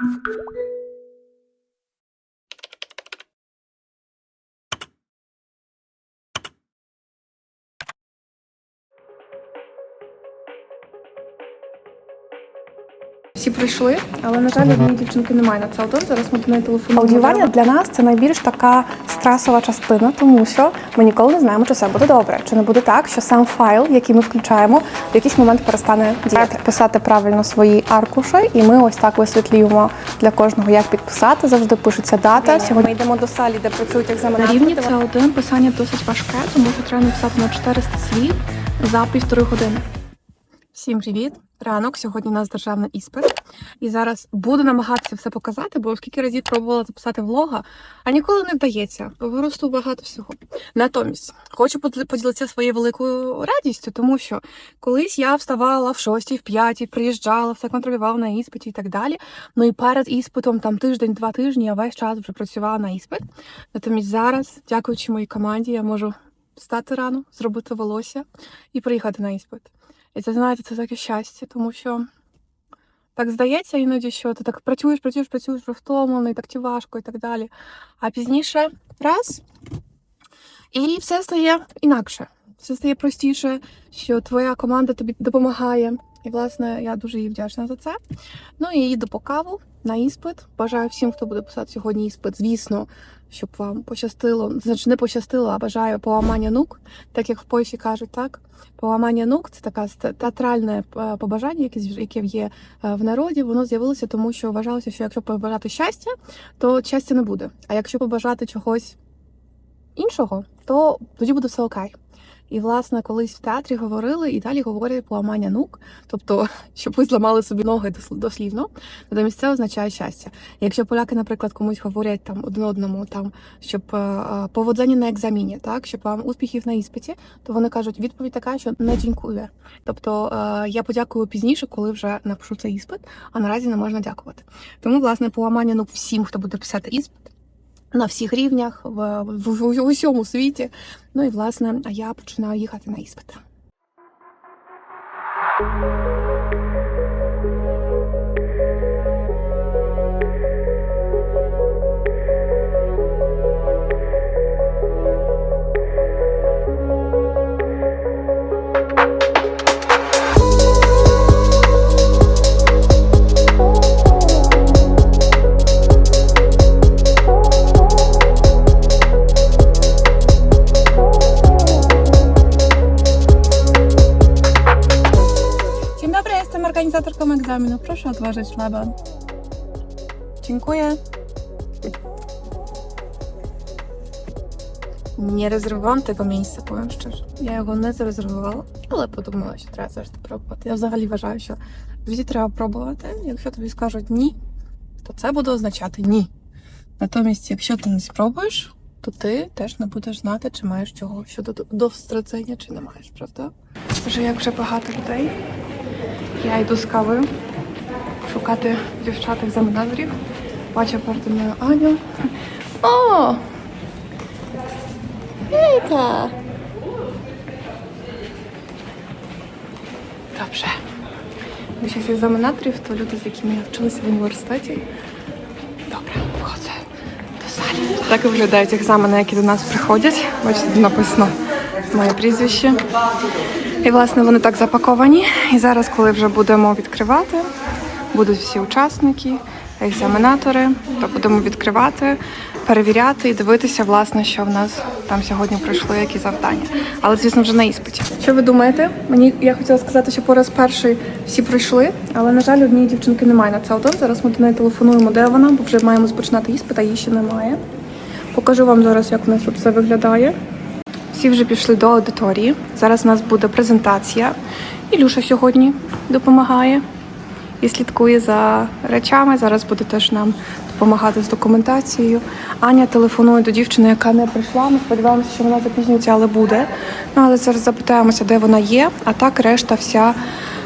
Thank you. Всі прийшли, але на жаль, однієї дівчинки немає на це один. Зараз ми до неї телефонуємо. Аудіювання для нас це найбільш така стресова частина, тому що ми ніколи не знаємо, чи все буде добре, чи не буде так, що сам файл, який ми включаємо, в якийсь момент перестане діяти. Писати правильно свої аркуші, і ми ось так висвітлюємо для кожного, як підписати. Завжди пишеться дата. Сьогодні ми йдемо до салі, де працюють На рівні це один писання досить важке, тому що треба написати на 400 слів за півтори години. Всім привіт! Ранок. Сьогодні у нас державний іспит. І зараз буду намагатися все показати, бо скільки разів пробувала записати влога, а ніколи не вдається. Виросту багато всього. Натомість хочу поділитися своєю великою радістю, тому що колись я вставала в 6, в 5, приїжджала, все контролювала на іспиті і так далі. Ну і перед іспитом, там тиждень-два тижні, я весь час вже працювала на іспит. Натомість зараз, дякуючи моїй команді, я можу встати рано, зробити волосся і приїхати на іспит. І це знаєте, це таке щастя, тому що так здається іноді, що ти так працюєш, працюєш, працюєш вже втомлений, так ті важко і так далі. А пізніше раз і все стає інакше. Все стає простіше, що твоя команда тобі допомагає. І, власне, я дуже їй вдячна за це. Ну і їду по каву на іспит. Бажаю всім, хто буде писати сьогодні іспит, звісно, щоб вам пощастило. Значить, не пощастило, а бажаю поламання нук, так як в Польщі кажуть, так. Поламання нук це таке театральне е, побажання, яке є е, в народі. Воно з'явилося тому, що вважалося, що якщо побажати щастя, то щастя не буде. А якщо побажати чогось іншого, то тоді буде все окей. І, власне, колись в театрі говорили і далі говорять поламання нук, тобто, щоб ви зламали собі ноги дос- дослівно, натомість це означає щастя. Якщо поляки, наприклад, комусь говорять там один одному, там щоб е, е, поводження на екзаміні, так щоб вам успіхів на іспиті, то вони кажуть, відповідь така, що не дякую. Тобто е, я подякую пізніше, коли вже напишу цей іспит, а наразі не можна дякувати. Тому, власне, поламання нук всім, хто буде писати іспит. На всіх рівнях в, в, в, в усьому світі. Ну і власне, а я починаю їхати на іспит. Egzaminu. Proszę odłożyć szlaban. Dziękuję. Nie резервував tego miejsca, powiem szczerze. Я його не зарезервувала, але подумала, що треба завжди пробувати. Я взагалі вважаю, що в житті треба пробувати. Якщо тобі скажуть ні, то це буде означати ні. Натомість, якщо ти не спробуєш, то ти теж не будеш знати, чи маєш чого щодо до страцення, чи не маєш, правда? Вже як вже багато людей. Я йду з кавою шукати дівчат екзаменаторів. Бачу перед мною Аню. О! Ейка! Dobrze. Більшість екзаменаторів то люди, з якими я вчилася в університеті. Добре, входжу до залі. Так і виглядають екзамени, які до нас приходять. Бачите, написано моє прізвище. І, власне, вони так запаковані. І зараз, коли вже будемо відкривати, будуть всі учасники, екзаменатори, то будемо відкривати, перевіряти і дивитися, власне, що в нас там сьогодні пройшли, які завдання. Але, звісно, вже на іспиті. Що ви думаєте? Мені я хотіла сказати, що по раз перший всі пройшли, але, на жаль, однієї дівчинки немає на це один. Зараз ми до неї телефонуємо, де вона, бо вже маємо спочинати іспит, а її ще немає. Покажу вам зараз, як у нас тут все виглядає. Всі вже пішли до аудиторії. Зараз у нас буде презентація. Ілюша сьогодні допомагає і слідкує за речами. Зараз буде теж нам допомагати з документацією. Аня телефонує до дівчини, яка не прийшла. Ми сподіваємося, що вона запізнюється, але буде. Ну але зараз запитаємося, де вона є. А так решта вся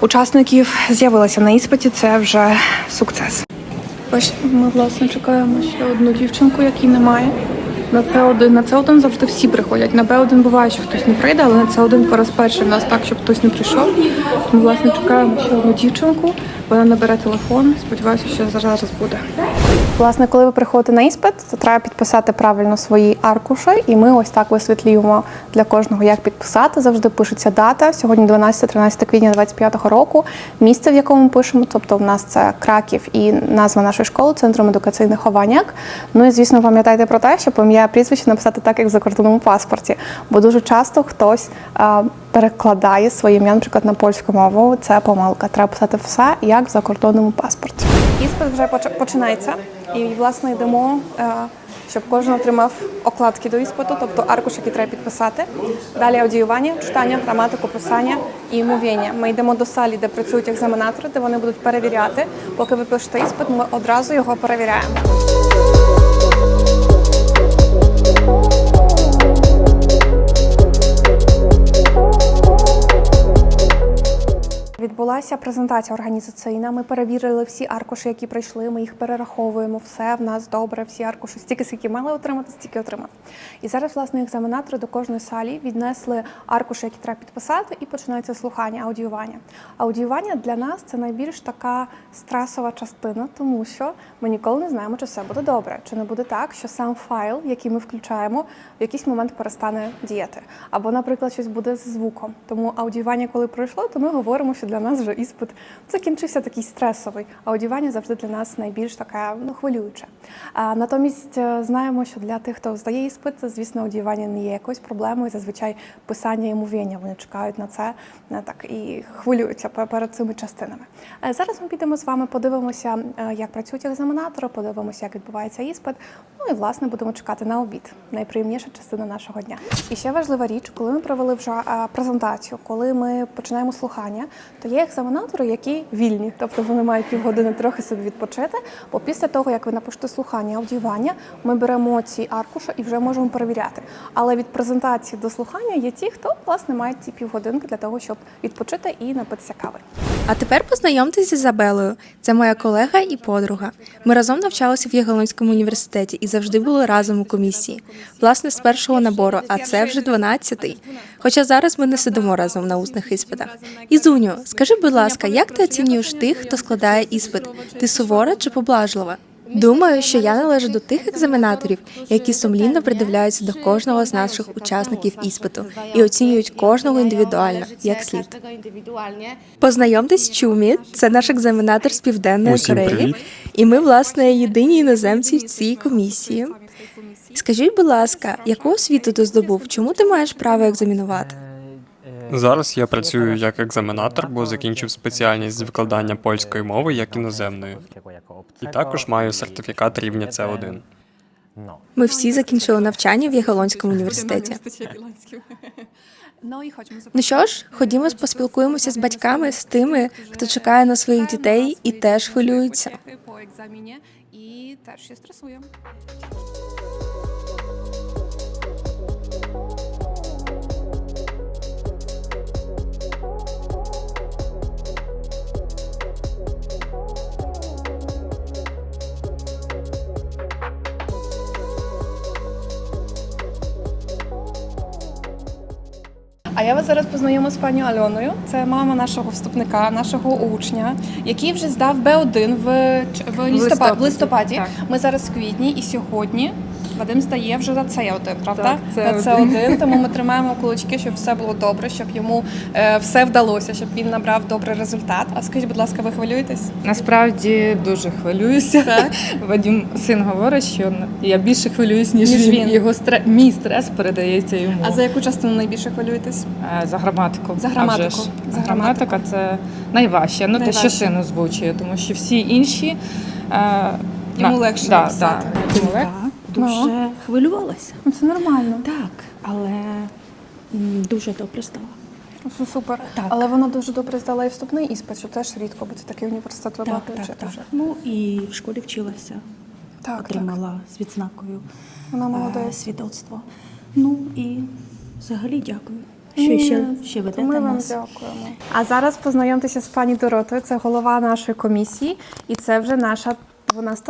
учасників з'явилася на іспиті. Це вже сукцес. Ось ми власне чекаємо ще одну дівчинку, якій немає. На С1, на С1 завжди всі приходять. На Б1 буває, що хтось не прийде, але на С1 пораз перший нас так, щоб хтось не прийшов. Ми власне чекаємо ще одну дівчинку. Вона набере телефон. Сподіваюся, що зараз буде. Власне, коли ви приходите на іспит, то треба підписати правильно свої аркуші, і ми ось так висвітлюємо для кожного, як підписати. Завжди пишеться дата. Сьогодні 12-13 квітня 25-го року. Місце, в якому пишемо, тобто в нас це Краків і назва нашої школи, центром едукаційних хованяк. Ну і звісно, пам'ятайте про те, щоб ім'я прізвище написати так, як в закордонному паспорті. Бо дуже часто хтось перекладає своє ім'я, наприклад, на польську мову. Це помилка. Треба писати все як в закордонному паспорті. Іспит вже поч- починається, і власне йдемо, е, щоб кожен отримав окладки до іспиту, тобто аркуш, який треба підписати. Далі аудіювання, читання, граматику, писання і мовіння. Ми йдемо до салі, де працюють екзаменатори, де вони будуть перевіряти. Поки ви пишете іспит, ми одразу його перевіряємо. Відбулася презентація організаційна. Ми перевірили всі аркуші, які прийшли. Ми їх перераховуємо. Все в нас добре. Всі аркуші стільки, скільки мали отримати, стільки отримали. І зараз, власне, екзаменатори до кожної салі віднесли аркуші, які треба підписати, і починається слухання, аудіювання. Аудіювання для нас це найбільш така стресова частина, тому що ми ніколи не знаємо, чи все буде добре, чи не буде так, що сам файл, який ми включаємо, в якийсь момент перестане діяти. Або, наприклад, щось буде з звуком. Тому аудіювання, коли пройшло, то ми говоримо, що для нас вже іспит закінчився такий стресовий. Аудіювання завжди для нас найбільш таке ну, хвилююче. А, натомість е, знаємо, що для тих, хто здає іспит, звісно, аудіювання не є якоюсь проблемою. Зазвичай писання і мовіння вони чекають на це е, так і хвилюються перед цими частинами. Е, Зараз ми підемо з вами, подивимося, як працюють екзаменатори, подивимося, як відбувається іспит. Ну і власне будемо чекати на обід. Найприємніша частина нашого дня. І ще важлива річ, коли ми провели вже презентацію, коли ми починаємо слухання, то є екзаменатори, які вільні, тобто вони мають півгодини трохи собі відпочити. Бо після того, як ви напишете слухання, аудіювання, ми беремо ці аркуші і вже можемо перевіряти. Але від презентації до слухання є ті, хто власне мають ці півгодинки для того, щоб відпочити і напитися кави. А тепер познайомтесь з Ізабелою. Це моя колега і подруга. Ми разом навчалися в Ягелонському університеті і завжди були разом у комісії. Власне, з першого набору, а це вже 12-й. Хоча зараз ми не сидимо разом на усних іспитах. Ізуню, скажи, будь ласка, як ти оцінюєш тих, хто складає іспит? Ти сувора чи поблажлива? Думаю, що я належу до тих екзаменаторів, які сумлінно придивляються до кожного з наших учасників іспиту і оцінюють кожного індивідуально, як слід. Познайомтесь, Чумі, це наш екзаменатор з південної Кореї, і ми, власне, єдині іноземці в цій комісії. Скажіть, будь ласка, яку освіту ти здобув? Чому ти маєш право екзамінувати? Зараз я працюю як екзаменатор, бо закінчив спеціальність з викладання польської мови як іноземної. І також маю сертифікат рівня С1. Ми всі закінчили навчання в Ягелонському університеті. Ну Ну що ж, ходімо поспілкуємося з батьками, з тими, хто чекає на своїх дітей і теж хвилюється. по екзаміні і теж ще стресує. А я вас зараз познайомлю з пані Альоною. Це мама нашого вступника, нашого учня, який вже здав Б1 в, в, листопаді. в листопаді. Ми зараз в квітні і сьогодні Вадим здає вже на цей один, правда? Так, це один. Тому ми тримаємо кулачки, щоб все було добре, щоб йому е, все вдалося, щоб він набрав добрий результат. А скажіть, будь ласка, ви хвилюєтесь? Насправді дуже хвилююся. Так. Вадим син говорить, що я більше хвилююсь, ніж, Ніж він. Його стре... мій стрес передається йому. А за яку частину найбільше хвилюєтесь? Е, за граматику. За А граматику. вже ж. За Граматика це найважче. Ну те, що син озвучує, тому що всі інші. Е, Йому легше да, написати. Да, йому легше. Так, дуже хвилювалася. Ну це нормально. Так, але дуже добре стала. Це супер. Так. Але вона дуже добре здала і вступний іспит, що теж рідко, бо це такий університет ви Так, так, так. Ну і в школі вчилася, Так, так. з відзнакою Вона е, молодець. свідоцтво. Ну і взагалі дякую, що ще, ще ведете Ми вам нас. дякуємо. А зараз познайомтеся з пані Доротою. Це голова нашої комісії, і це вже наша 12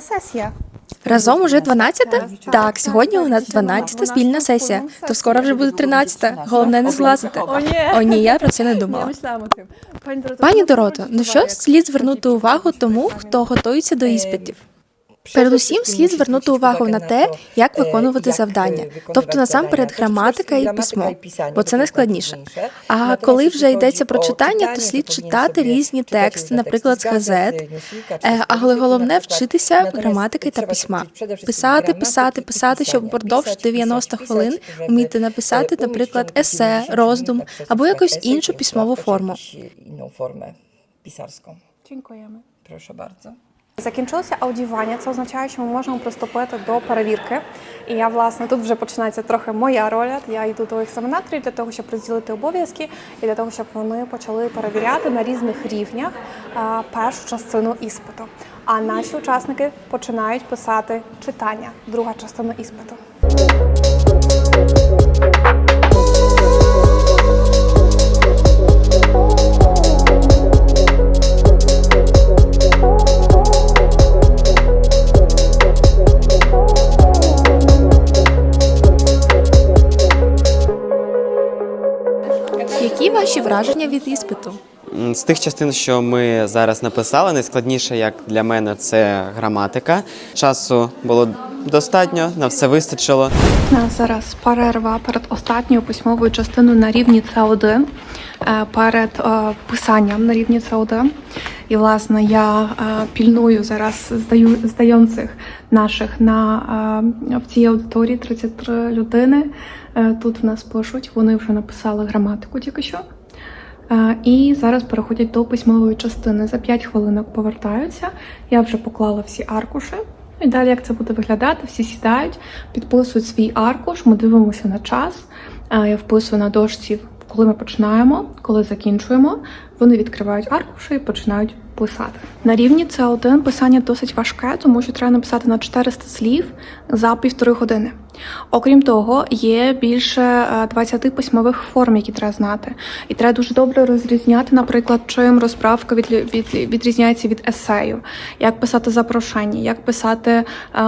сесія. Разом уже 12? Так, сьогодні у нас 12 спільна сесія. То скоро вже буде 13. Головне не злазити. О, ні, я про це не думала. Пані Дорото, на що слід звернути увагу тому, хто готується до іспитів? Передусім слід звернути увагу на те, як виконувати завдання, тобто насамперед граматика і письмо, бо це найскладніше. А коли вже йдеться про читання, то слід читати різні тексти, наприклад, з газет. Е, Але головне вчитися граматики та письма. Писати, писати, писати, щоб впродовж 90 хвилин вміти написати, наприклад, есе, роздум або якусь іншу письмову форму. Дякуємо. Proszę bardzo. Закінчилося аудіювання. Це означає, що ми можемо приступити до перевірки. І я, власне, тут вже починається трохи моя роль. Я йду до екзаменаторів для того, щоб розділити обов'язки і для того, щоб вони почали перевіряти на різних рівнях першу частину іспиту. А наші учасники починають писати читання, друга частина іспиту. Іспиту? З тих частин, що ми зараз написали, найскладніше, як для мене, це граматика. Часу було достатньо, на все вистачило. У нас зараз перерва перед останньою письмовою частиною на рівні С1, е, перед е, писанням на рівні С1. І, власне, я е, пільную зараз здаю здайонцих наших на е, в цій аудиторії 33 людини. Е, Тут в нас пишуть, вони вже написали граматику тільки що. І зараз переходять до письмової частини. За 5 хвилинок повертаються. Я вже поклала всі аркуші. Ну і далі, як це буде виглядати, всі сідають, підписують свій аркуш, ми дивимося на час. Я вписую на дошці, коли ми починаємо, коли закінчуємо. Вони відкривають аркуші і починають писати. На рівні С1 писання досить важке, тому що треба написати на 400 слів за півтори години. Окрім того, є більше е, 20 письмових форм, які треба знати. І треба дуже добре розрізняти, наприклад, чим розправка від, від, відрізняється від есею, як писати запрошення, як писати, е,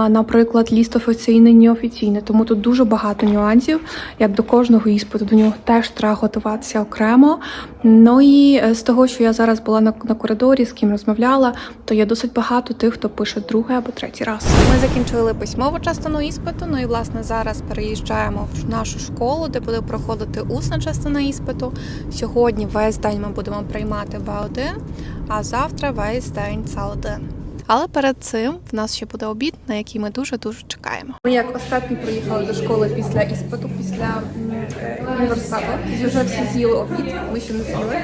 наприклад, ліст офіційний, неофіційний. Тому тут дуже багато нюансів. Як до кожного іспиту, до нього теж треба готуватися окремо. Ну і е, з того, що я зараз була на, на коридорі, з ким розмовляла, то є досить багато тих, хто пише другий або третій раз. Ми закінчили письмову частину іспиту. Ну і власне зараз переїжджаємо в нашу школу, де буде проходити усна частина іспиту. Сьогодні весь день ми будемо приймати Б1, а завтра весь день С1. Але перед цим в нас ще буде обід, на який ми дуже дуже чекаємо. Ми як останні приїхали до школи після іспиту, після е, університету. Вже всі з'їли обід. Ми ще не з'їли.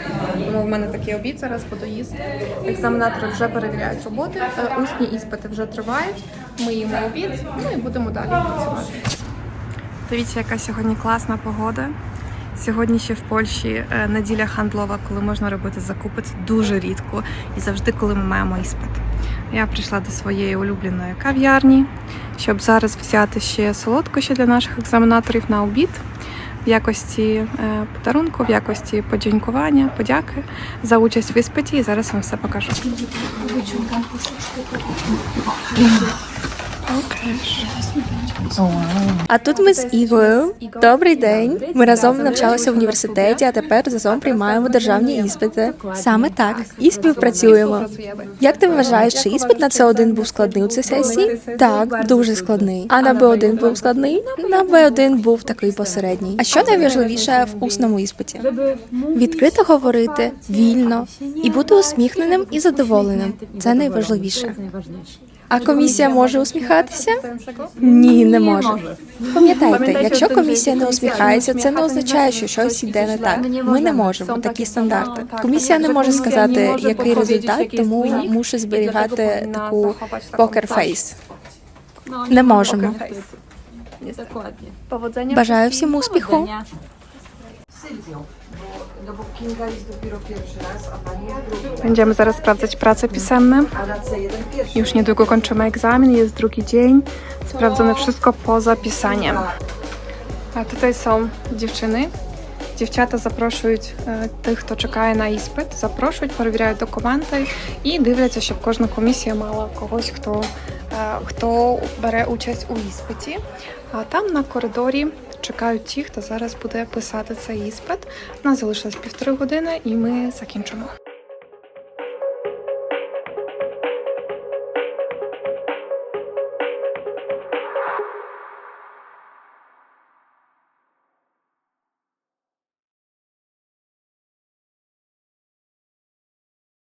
Тому в мене такий обід зараз буду їсти. Екзаменатори вже перевіряють роботи. е, Усні іспити вже тривають. Ми їмо обід, ну і будемо далі працювати. Дивіться, яка сьогодні класна погода. Сьогодні ще в Польщі е, неділя хандлова, коли можна робити закупи. Це дуже рідко і завжди, коли ми маємо іспит. Я прийшла до своєї улюбленої кав'ярні, щоб зараз взяти ще солодкощі для наших екзаменаторів на обід в якості е, подарунку, в якості подякування, подяки за участь в іспиті. І зараз вам все покажу. А тут ми з Ігою. Добрий день. Ми разом навчалися в університеті, а тепер разом приймаємо державні іспити. Саме так і співпрацюємо. Як ти вважаєш, чи іспит на С1 був складний у цій сесії? Так, дуже складний. А на Б1 був складний? На Б1 був такий посередній. А що найважливіше в усному іспиті? Відкрито говорити, вільно і бути усміхненим і задоволеним. Це найважливіше. А комісія може усміхатися? Ні, не може. Пам'ятайте, якщо комісія не усміхається, це не означає, що щось йде не так. Ми не можемо такі стандарти. Комісія не може сказати, який результат, тому мушу зберігати таку покер-фейс. Не можемо. Бажаю всім успіху. No bo Kinga jest dopiero pierwszy raz, a pani jest drugi. Będziemy zaraz sprawdzać prace pisemne. A na C1 pierwszy. Już niedługo kończymy egzamin, jest drugi dzień. Sprawdzone wszystko poza pisaniem. A tutaj są dziewczyny дівчата запрошують е, тих, хто чекає на іспит, запрошують, перевіряють документи і дивляться, щоб кожна комісія мала когось, хто, е, хто бере участь у іспиті. А там на коридорі чекають ті, хто зараз буде писати цей іспит. У нас залишилось півтори години, і ми закінчимо.